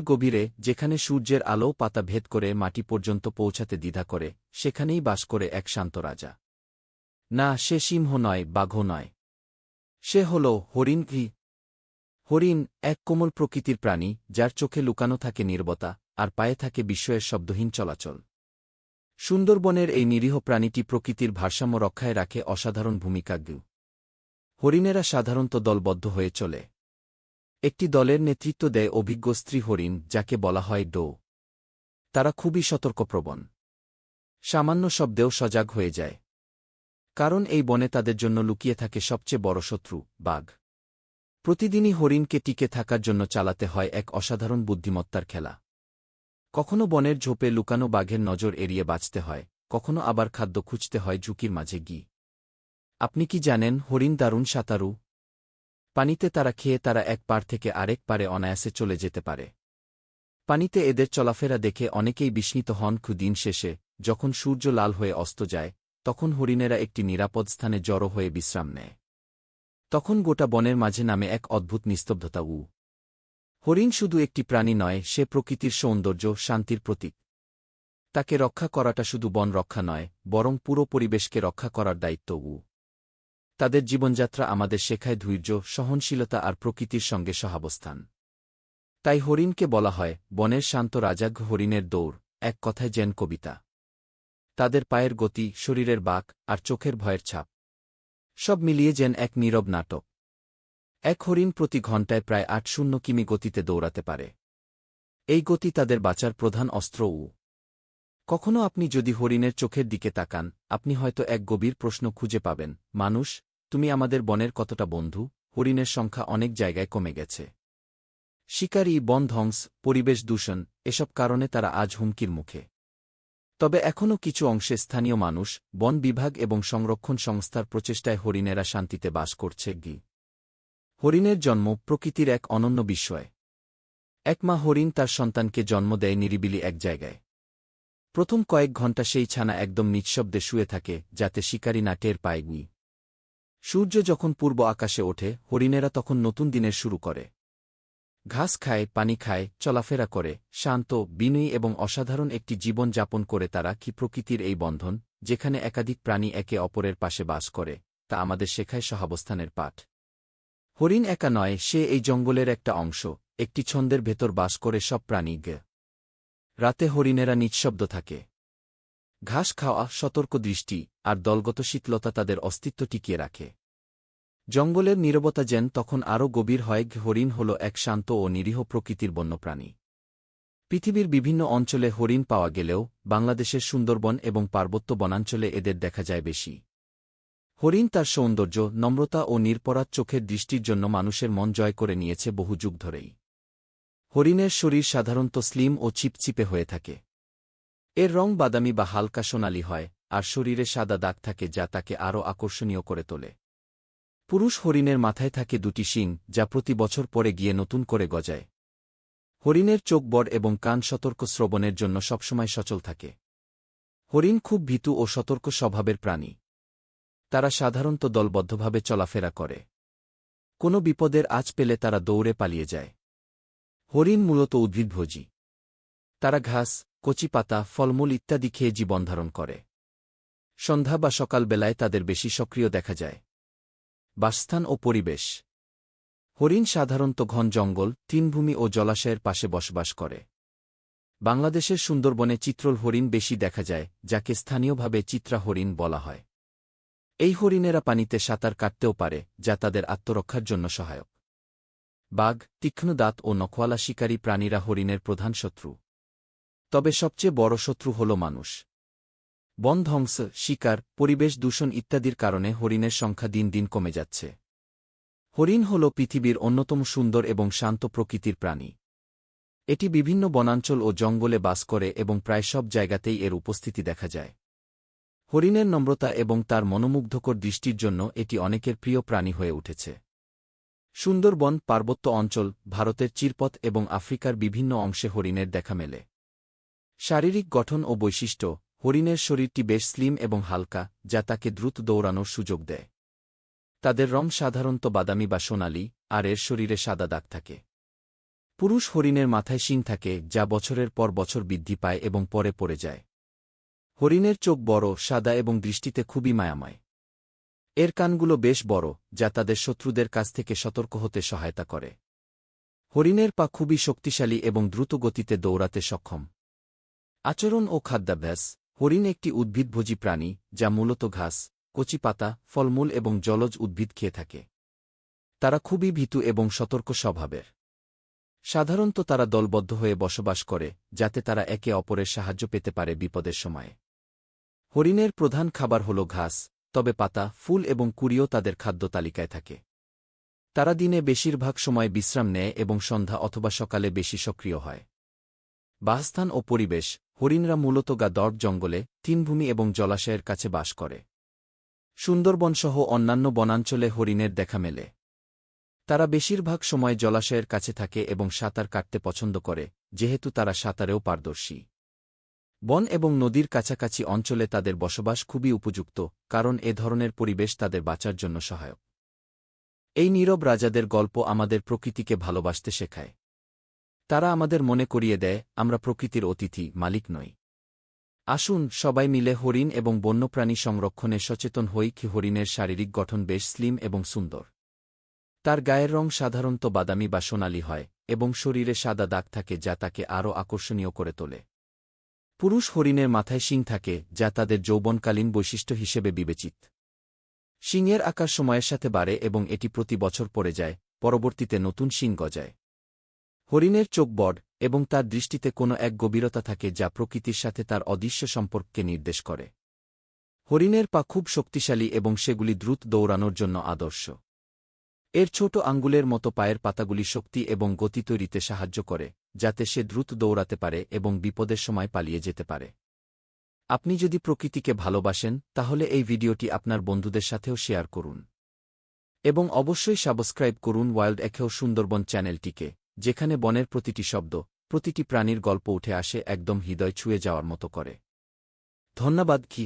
গভীরে, যেখানে সূর্যের আলো পাতা ভেদ করে মাটি পর্যন্ত পৌঁছাতে দ্বিধা করে, সেখানেই বাস করে এক শান্ত রাজা। না, সে সিংহ নয় বাঘ নয়। সে হল হরিণ ঘি। হরিণ এক কোমল প্রকৃতির প্রাণী, যার চোখে লুকানো থাকে নির্বতা, আর পায়ে থাকে বিস্ময়ের শব্দহীন চলাচল। সুন্দরবনের এই নিরীহ প্রাণীটি প্রকৃতির ভারসাম্য রক্ষায় রাখে অসাধারণ ভূমিকা হরিণেরা সাধারণত দলবদ্ধ হয়ে চলে। একটি দলের নেতৃত্ব দেয় অভিজ্ঞ স্ত্রী হরিণ, যাকে বলা হয় ডো। তারা খুবই সতর্কপ্রবণ। সামান্য শব্দেও সজাগ হয়ে যায়। কারণ এই বনে তাদের জন্য লুকিয়ে থাকে সবচেয়ে বড় শত্রু, বাঘ। প্রতিদিনই হরিণকে টিকে থাকার জন্য চালাতে হয় এক অসাধারণ বুদ্ধিমত্তার খেলা। কখনো বনের ঝোপে লুকানো বাঘের নজর এড়িয়ে বাঁচতে হয়, কখনো আবার খাদ্য খুঁজতে হয় ঝুঁকির মাঝে গি আপনি কি জানেন হরিণ দারুণ সাঁতারু? পানিতে তারা খেয়ে তারা এক পার থেকে আরেক পারে অনায়াসে চলে যেতে পারে। পানিতে এদের চলাফেরা দেখে অনেকেই বিস্মিত হন দিন শেষে, যখন সূর্য লাল হয়ে অস্ত যায়, তখন হরিণেরা একটি নিরাপদ স্থানে জড়ো হয়ে বিশ্রাম নেয়। তখন গোটা বনের মাঝে নামে এক অদ্ভুত নিস্তব্ধতা উ হরিণ শুধু একটি প্রাণী নয়, সে প্রকৃতির সৌন্দর্য, শান্তির প্রতীক। তাকে রক্ষা করাটা শুধু বন রক্ষা নয়, বরং পুরো পরিবেশকে রক্ষা করার দায়িত্ব উ তাদের জীবনযাত্রা আমাদের শেখায় ধৈর্য, সহনশীলতা আর প্রকৃতির সঙ্গে সহাবস্থান। তাই হরিণকে বলা হয়, বনের শান্ত রাজাগ হরিণের দৌড়, এক কথায় জেন কবিতা। তাদের পায়ের গতি, শরীরের বাক আর চোখের ভয়ের ছাপ। সব মিলিয়ে যেন এক নীরব নাটক। এক হরিণ প্রতি ঘণ্টায় প্রায় আট শূন্য কিমি গতিতে দৌড়াতে পারে। এই গতি তাদের বাঁচার প্রধান অস্ত্র উ। কখনো আপনি যদি হরিণের চোখের দিকে তাকান, আপনি হয়তো এক গভীর প্রশ্ন খুঁজে পাবেন, মানুষ তুমি আমাদের বনের কতটা বন্ধু? হরিণের সংখ্যা অনেক জায়গায় কমে গেছে। শিকারী, বন ধ্বংস, পরিবেশ দূষণ, এসব কারণে তারা আজ হুমকির মুখে। তবে এখনও কিছু অংশে স্থানীয় মানুষ, বন বিভাগ এবং সংরক্ষণ সংস্থার প্রচেষ্টায় হরিণেরা শান্তিতে বাস করছে গি। হরিণের জন্ম প্রকৃতির এক অনন্য বিস্ময়। এক মা হরিণ তার সন্তানকে জন্ম দেয় নিরিবিলি এক জায়গায়। প্রথম কয়েক ঘণ্টা সেই ছানা একদম নিঃশব্দে শুয়ে থাকে, যাতে শিকারী না টের পায় গুই সূর্য যখন পূর্ব আকাশে ওঠে, হরিণেরা তখন নতুন দিনের শুরু করে। ঘাস খায়, পানি খায়, চলাফেরা করে, শান্ত, বিনয়ী এবং অসাধারণ একটি জীবন যাপন করে তারা কি প্রকৃতির এই বন্ধন, যেখানে একাধিক প্রাণী একে অপরের পাশে বাস করে, তা আমাদের শেখায় সহাবস্থানের পাঠ। হরিণ একা নয়, সে এই জঙ্গলের একটা অংশ, একটি ছন্দের ভেতর বাস করে সব প্রাণী রাতে হরিণেরা নিঃশব্দ থাকে। ঘাস খাওয়া সতর্ক দৃষ্টি আর দলগত শীতলতা তাদের অস্তিত্ব টিকিয়ে রাখে। জঙ্গলের নীরবতা যেন তখন আরও গভীর হয়, হরিণ হল এক শান্ত ও নিরীহ প্রকৃতির বন্যপ্রাণী। পৃথিবীর বিভিন্ন অঞ্চলে হরিণ পাওয়া গেলেও বাংলাদেশের সুন্দরবন এবং পার্বত্য বনাঞ্চলে এদের দেখা যায় বেশি। হরিণ তার সৌন্দর্য, নম্রতা ও নিরপরাধ চোখের দৃষ্টির জন্য মানুষের মন জয় করে নিয়েছে বহু যুগ ধরেই। হরিণের শরীর সাধারণত স্লিম ও চিপচিপে হয়ে থাকে। এর রং বাদামি বা হালকা সোনালি হয়, আর শরীরে সাদা দাগ থাকে যা তাকে আরও আকর্ষণীয় করে তোলে। পুরুষ হরিণের মাথায় থাকে দুটি শিং, যা প্রতি বছর পরে গিয়ে নতুন করে গজায়। হরিণের চোখ বড় এবং কান সতর্ক শ্রবণের জন্য সবসময় সচল থাকে। হরিণ খুব ভীতু ও সতর্ক স্বভাবের প্রাণী। তারা সাধারণত দলবদ্ধভাবে চলাফেরা করে। কোনো বিপদের আজ পেলে তারা দৌড়ে পালিয়ে যায়। হরিণ মূলত উদ্ভিদভোজী। তারা ঘাস কচি পাতা, ফলমূল ইত্যাদি খেয়ে জীবনধারণ করে। সন্ধ্যা বা সকালবেলায় তাদের বেশি সক্রিয় দেখা যায়। বাসস্থান ও পরিবেশ। হরিণ সাধারণত ঘন জঙ্গল, তিনভূমি ও জলাশয়ের পাশে বসবাস করে। বাংলাদেশের সুন্দরবনে চিত্রল হরিণ বেশি দেখা যায়, যাকে স্থানীয়ভাবে চিত্রা হরিণ বলা হয়। এই হরিণেরা পানিতে সাঁতার কাটতেও পারে, যা তাদের আত্মরক্ষার জন্য সহায়ক। বাঘ, তীক্ষ্ণ দাঁত ও নখওয়ালা শিকারী প্রাণীরা হরিণের প্রধান শত্রু। তবে সবচেয়ে বড় শত্রু হল মানুষ। বন ধ্বংস, শিকার, পরিবেশ দূষণ ইত্যাদির কারণে হরিণের সংখ্যা দিন দিন কমে যাচ্ছে। হরিণ হল পৃথিবীর অন্যতম সুন্দর এবং শান্ত প্রকৃতির প্রাণী। এটি বিভিন্ন বনাঞ্চল ও জঙ্গলে বাস করে এবং প্রায় সব জায়গাতেই এর উপস্থিতি দেখা যায়। হরিণের নম্রতা এবং তার মনোমুগ্ধকর দৃষ্টির জন্য এটি অনেকের প্রিয় প্রাণী হয়ে উঠেছে। সুন্দরবন পার্বত্য অঞ্চল, ভারতের চিরপথ এবং আফ্রিকার বিভিন্ন অংশে হরিণের দেখা মেলে। শারীরিক গঠন ও বৈশিষ্ট্য, হরিণের শরীরটি বেশ স্লিম এবং হালকা, যা তাকে দ্রুত দৌড়ানোর সুযোগ দেয়। তাদের রং সাধারণত বাদামি বা সোনালি, আর এর শরীরে সাদা দাগ থাকে। পুরুষ হরিণের মাথায় শিং থাকে, যা বছরের পর বছর বৃদ্ধি পায় এবং পরে পড়ে যায়। হরিণের চোখ বড়, সাদা এবং দৃষ্টিতে খুবই মায়াময়। এর কানগুলো বেশ বড়, যা তাদের শত্রুদের কাছ থেকে সতর্ক হতে সহায়তা করে। হরিণের পা খুবই শক্তিশালী এবং দ্রুত গতিতে দৌড়াতে সক্ষম। আচরণ ও খাদ্যাভ্যাস, হরিণ একটি উদ্ভিদভোজী প্রাণী, যা মূলত ঘাস, কচি পাতা, ফলমূল এবং জলজ উদ্ভিদ খেয়ে থাকে। তারা খুবই ভীতু এবং সতর্ক স্বভাবের। সাধারণত তারা দলবদ্ধ হয়ে বসবাস করে, যাতে তারা একে অপরের সাহায্য পেতে পারে বিপদের সময়ে। হরিণের প্রধান খাবার হল ঘাস, তবে পাতা, ফুল এবং কুড়িও তাদের খাদ্য তালিকায় থাকে। তারা দিনে বেশিরভাগ সময় বিশ্রাম নেয় এবং সন্ধ্যা অথবা সকালে বেশি সক্রিয় হয়। বাসস্থান ও পরিবেশ হরিণরা মূলত গা দর্ট জঙ্গলে তিনভূমি এবং জলাশয়ের কাছে বাস করে। সুন্দরবনসহ অন্যান্য বনাঞ্চলে হরিণের দেখা মেলে। তারা বেশিরভাগ সময় জলাশয়ের কাছে থাকে এবং সাঁতার কাটতে পছন্দ করে, যেহেতু তারা সাঁতারেও পারদর্শী। বন এবং নদীর কাছাকাছি অঞ্চলে তাদের বসবাস খুবই উপযুক্ত, কারণ এ ধরনের পরিবেশ তাদের বাঁচার জন্য সহায়ক। এই নীরব রাজাদের গল্প আমাদের প্রকৃতিকে ভালোবাসতে শেখায়। তারা আমাদের মনে করিয়ে দেয়, আমরা প্রকৃতির অতিথি, মালিক নই। আসুন, সবাই মিলে হরিণ এবং বন্যপ্রাণী সংরক্ষণে সচেতন হই কি হরিণের শারীরিক গঠন বেশ স্লিম এবং সুন্দর। তার গায়ের রং সাধারণত বাদামি বা সোনালি হয় এবং শরীরে সাদা দাগ থাকে যা তাকে আরও আকর্ষণীয় করে তোলে। পুরুষ হরিণের মাথায় শিং থাকে, যা তাদের যৌবনকালীন বৈশিষ্ট্য হিসেবে বিবেচিত। শিংয়ের আকার সময়ের সাথে বাড়ে এবং এটি প্রতি বছর পড়ে যায়, পরবর্তীতে নতুন শিং গজায়। হরিণের চোখ বড এবং তার দৃষ্টিতে কোনো এক গভীরতা থাকে যা প্রকৃতির সাথে তার অদৃশ্য সম্পর্ককে নির্দেশ করে। হরিণের পা খুব শক্তিশালী এবং সেগুলি দ্রুত দৌড়ানোর জন্য আদর্শ। এর ছোট আঙ্গুলের মতো পায়ের পাতাগুলি শক্তি এবং গতি তৈরিতে সাহায্য করে, যাতে সে দ্রুত দৌড়াতে পারে এবং বিপদের সময় পালিয়ে যেতে পারে। আপনি যদি প্রকৃতিকে ভালোবাসেন, তাহলে এই ভিডিওটি আপনার বন্ধুদের সাথেও শেয়ার করুন। এবং অবশ্যই সাবস্ক্রাইব করুন ওয়াইল্ড এখেও সুন্দরবন চ্যানেলটিকে। যেখানে বনের প্রতিটি শব্দ, প্রতিটি প্রাণীর গল্প উঠে আসে একদম হৃদয় ছুঁয়ে যাওয়ার মতো করে। ধন্যবাদ, কি?